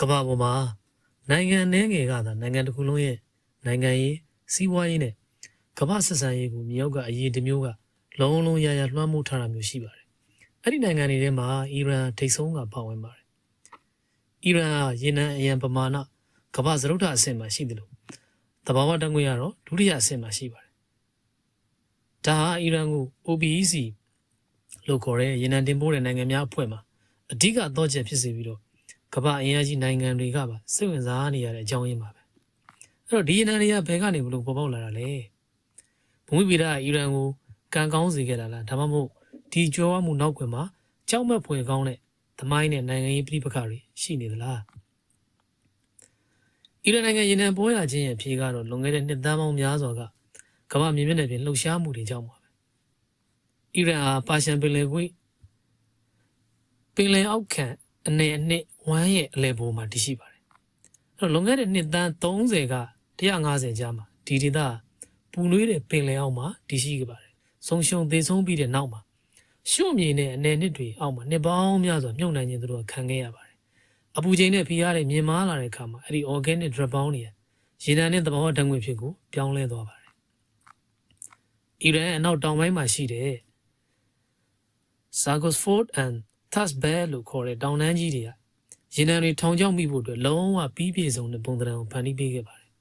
ကမ္ဘာပေါ်မှာနိုင်ငံနှဲငယ်ကသာနိုင်ငံတစ်ခုလုံးရဲ့နိုင်ငံရေးစီးပွားရေးနဲ့ကမ္ဘာဆက်ဆံရေးကိုမြေအောက်ကအရေးတစ်မျိုးကလုံးလုံးရရလွှမ်းမိုးထားတာမျိုးရှိပါတယ်။အဲ့ဒီနိုင်ငံတွေထဲမှာအီရန်ထိပ်ဆုံးကပါဝင်ပါတယ်။အီရန်ဟာရေနံအရန်ပမာဏကမ္ဘာစရုပ်ထအဆင့်မှာရှိတယ်လို့တဘာဝတန်ခွေကတော့ဒုတိယအဆင့်မှာရှိပါတယ်။ဒါဟာအီရန်ကို OPEC လို့ခေါ်တဲ့ရေနံတင်ပို့တဲ့နိုင်ငံများအဖွဲ့မှာအဓိကတော့ချက်ဖြစ်စေပြီးတော့ ကမ္ဘာအင်အားကြီးနိုင်ငံတွေကပါစိတ်ဝင်စားနေရတဲ့အကြောင်းရင်းပါပဲအဲ့တော့ဒီရေနံတွေကဘယ်ကနေဘလို့ပေါ်ပေါက်လာတာလဲဘုံမိဗီဒကအီရန်ကိုကံကောင်းစေခဲ့တာလားဒါမှမဟုတ်ဒီကြွယ်ဝမှုနောက်ကွယ်မှာကြောက်မက်ဖွယ်ကောင်းတဲ့သမိုင်းနဲ့နိုင်ငံရေးပြည်ပခါတွေရှိနေသလားအီရန်နိုင်ငံရေနံပေါ်ရခြင်းရဲ့အဖြေကတော့လွန်ခဲ့တဲ့နှစ်သန်းပေါင်းများစွာကကမ္ဘာမြေမျက်နှာပြင်လှုပ်ရှားမှုတွေကြောင့်ပါပဲအီရန်ဟာပါရှန်ပင်လယ်ကွေ့ပင်လယ်အောက်ခံ အနေအနှစ်ဝမ်းရဲ့အလဲဘိုးမှာတည်ရှိပါတယ်။အဲ့တော့လွန်ခဲ့တဲ့နှစ်သန်း30က150ကျားမှာဒီဒေသပူနွေးတဲ့ပင်လယ်အောက်မှာတည်ရှိခဲ့ပါတယ်။ဆုံရှုံသေးဆုံးပြီးတဲ့နောက်မှာရှုံမြေနဲ့အနေနှစ်တွေအောက်မှာနှစ်ပေါင်းများစွာမြုပ်နှံခြင်းတို့ခံခဲ့ရပါတယ်။အပူချိန်နဲ့ဖိအားတွေမြင့်မားလာတဲ့အခါမှာအဲ့ဒီ organic drop down တွေရေနံနဲ့သဘာဝဓာတ်ငွေဖြစ်ကိုပြောင်းလဲသွားပါတယ်။အီရန်အနောက်တောင်ပိုင်းမှာရှိတဲ့ Sargosford and Thus Bear လို့ခေါ်တဲ့တောင်တန်းကြီးတွေကရေနံတွေထောင်ချောက်မိဖို့အတွက်လုံးဝပြီးပြည့်စုံတဲ့ပုံသဏ္ဍာန်ကိုဖန်တီးပေးခဲ့ပါတယ်။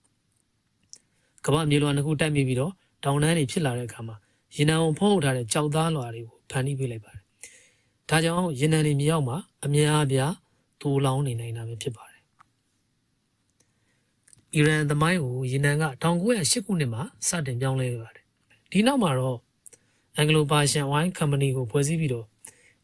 ကမ္ဘာမြေလွှာနှစ်ခုတိုက်မိပြီးတော့တောင်တန်းတွေဖြစ်လာတဲ့အခါမှာရေနံကိုဖုံးထုတ်ထားတဲ့ကြောက်သားလွှာတွေကိုဖန်တီးပေးလိုက်ပါတယ်။ဒါကြောင့်ရေနံတွေမြေအောက်မှာအများအပြားတိုးလောင်းနေနိုင်တာပဲဖြစ်ပါတယ်။အီရန်သမိုင်းကိုရေနံက1908ခုနှစ်မှာစတင်ပြောင်းလဲခဲ့ပါတယ်။ဒီနောက်မှာတော့အင်္ဂလိုပါရှန်ဝိုင်းကုမ္ပဏီကိုဖွဲ့စည်းပြီးတော့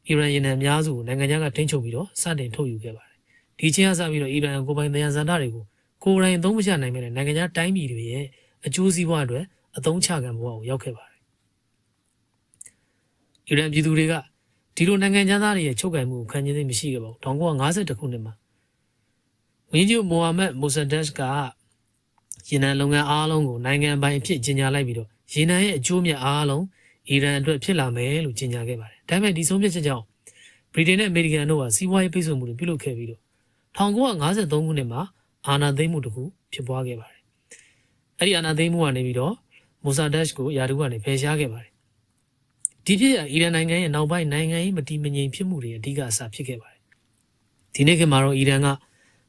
အီရန်ရေနံအများစုကိုနိုင်ငံခြားကထိန်းချုပ်ပြီးတော့စတင်ထုတ်ယူခဲ့ပါတယ်။ဒီချင်းအစပြီးတော့အီရန်ကိုယ်ပိုင်တရားစံတာတွေကိုကိုယ်တိုင်အသုံးမချနိုင်မဲ့နိုင်ငံခြားတိုင်းပြည်တွေရဲ့အကျိုးစီးပွားအတွက်အသုံးချခံဘဝကိုရောက်ခဲ့ပါတယ်။အီရန်ပြည်သူတွေကဒီလိုနိုင်ငံခြားသားတွေရဲ့ချုပ်ကိုင်မှုကိုခံကျင်သိမရှိခဲ့ပါဘူး။1952ခုနှစ်မှာဝင်းကျူမိုဟာမက်မိုဆဒက်စ်ကရေနံလုပ်ငန်းအားလုံးကိုနိုင်ငံပိုင်အဖြစ်ကြီးညာလိုက်ပြီးတော့ရေနံရဲ့အကျိုးမြတ်အားလုံး အီရန်အတွက်ဖြစ်လာမယ်လို့ကြေညာခဲ့ပါတယ်။ဒါပေမဲ့ဒီဆုံးဖြတ်ချက်ကြောင့်ဗြိတိန်နဲ့အမေရိကန်တို့ကစီးပွားရေးပိတ်ဆို့မှုတွေပြုလုပ်ခဲ့ပြီးတော့1953ခုနှစ်မှာအာဏာသိမ်းမှုတစ်ခုဖြစ်ပွားခဲ့ပါတယ်။အဲ့ဒီအာဏာသိမ်းမှုကနေပြီးတော့မိုဆာဒက်ကိုယာဒူကနေဖယ်ရှားခဲ့ပါတယ်။ဒီဖြစ်ရအီရန်နိုင်ငံရဲ့နောက်ပိုင်းနိုင်ငံရေးမတည်မငြိမ်ဖြစ်မှုတွေအဓိကအစဖြစ်ခဲ့ပါတယ်။ဒီနေ့ခေတ်မှာတော့အီရန်က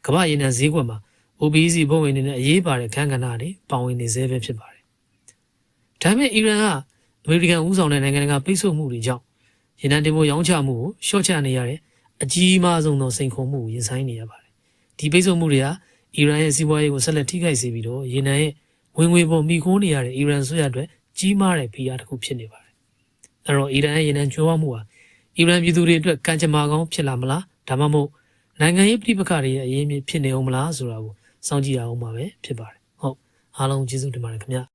ကမ္ဘာရေနံဈေးကွက်မှာ OPEC ဘုံဝင်နေတဲ့အရေးပါတဲ့ခန်းကဏ္ဍတွေပါဝင်နေသေးပဲဖြစ်ပါတယ်။ဒါပေမဲ့အီရန်က အမေရိကန်ဦးဆောင်တဲ့နိုင်ငံကပိတ်ဆို့မှုတွေကြောင့်ရေနံတင်ပို့ရောင်းချမှုကိုရှော့ချနေရတဲ့အကြီးမားဆုံးသောစိန်ခေါ်မှုကိုရင်ဆိုင်နေရပါတယ်။ဒီပိတ်ဆို့မှုတွေဟာအီရန်ရဲ့စီးပွားရေးကိုဆက်လက်ထိခိုက်စေပြီးတော့ရေနံရဲ့ဝင်ငွေပေါ်မိခိုးနေရတဲ့အီရန်ဆိုရအတွက်ကြီးမားတဲ့ဖိအားတစ်ခုဖြစ်နေပါတယ်။အဲတော့အီရန်ရဲ့ရေနံကျွမ်းဝမှုဟာအီရန်ပြည်သူတွေအတွက်ကံကြမ္မာကောင်းဖြစ်လာမလားဒါမှမဟုတ်နိုင်ငံရေးပြည်ပခါတွေရဲ့အရေးမြစ်ဖြစ်နေအောင်မလားဆိုတာကိုစောင့်ကြည့်ရအောင်ပါပဲဖြစ်ပါတယ်။ဟုတ်အားလုံးကျေးဇူးတင်ပါတယ်ခင်ဗျာ။